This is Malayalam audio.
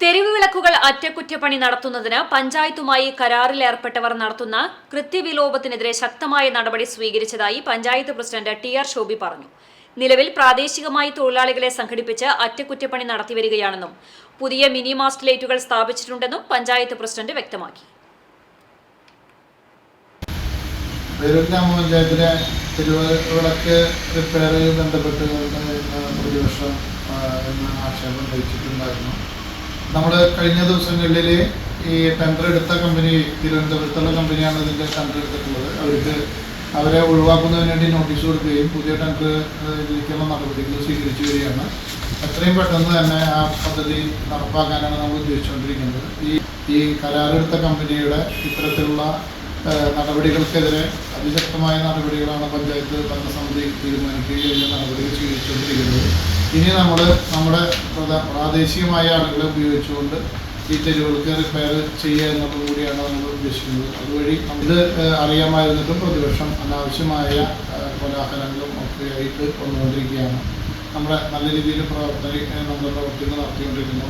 തെരുവ് വിളക്കുകൾ അറ്റകുറ്റപ്പണി നടത്തുന്നതിന് പഞ്ചായത്തുമായി കരാറിൽ ഏർപ്പെട്ടവർ നടത്തുന്ന കൃത്യവിലോപത്തിനെതിരെ ശക്തമായ നടപടി സ്വീകരിച്ചതായി panchayat president T R Shobhi പറഞ്ഞു. നിലവിൽ പ്രാദേശികമായി തൊഴിലാളികളെ സംഘടിപ്പിച്ച് അറ്റകുറ്റപ്പണി നടത്തിവരികയാണെന്നും പുതിയ മിനി മാസ്റ്റ് ലൈറ്റുകൾ സ്ഥാപിച്ചിട്ടുണ്ടെന്നും പഞ്ചായത്ത് പ്രസിഡന്റ് വ്യക്തമാക്കി. ആക്ഷേപം നമ്മൾ കഴിഞ്ഞ ദിവസങ്ങളിൽ ഈ ടെൻഡർ എടുത്ത കമ്പനി തിരുവനന്തപുരത്തുള്ള കമ്പനിയാണ് ഇതിന്റെ ടെൻഡർ എടുത്തിട്ടുള്ളത്. അവർക്ക് അവരെ ഒഴിവാക്കുന്നതിന് വേണ്ടി നോട്ടീസ് കൊടുക്കുകയും പുതിയ ടെൻഡർ ഇതിലേക്കുള്ള നടപടികൾ സ്വീകരിച്ചു വരികയാണ്. എത്രയും പെട്ടെന്ന് തന്നെ ആ പദ്ധതി നടപ്പാക്കാനാണ് നമ്മൾ ഉദ്ദേശിച്ചുകൊണ്ടിരിക്കുന്നത്. ഈ ഈ കരാറെടുത്ത കമ്പനിയുടെ ഇത്തരത്തിലുള്ള നടപടികൾക്കെതിരെ അതിശക്തമായ നടപടികളാണ് പഞ്ചായത്ത് ഭരണസമിതി തീരുമാനിക്കുകയും ഇനി നമ്മൾ നമ്മുടെ പ്രാദേശികമായ ആളുകളെ ഉപയോഗിച്ചുകൊണ്ട് ഈ തെരുവുകൾക്ക് റിപ്പയർ ചെയ്യുക എന്നുള്ളത് കൂടിയാണ് നമ്മൾ ഉദ്ദേശിക്കുന്നത്. അതുവഴി ഇത് അറിയാമായിരുന്നിട്ടും പ്രതിപക്ഷം അനാവശ്യമായ കോലാഹലങ്ങളും ഒക്കെ ആയിട്ട് വന്നുകൊണ്ടിരിക്കുകയാണ്. നമ്മുടെ നല്ല രീതിയിൽ പ്രവർത്തന നമ്മുടെ പ്രവർത്തികൾ നടത്തിക്കൊണ്ടിരിക്കുന്നു.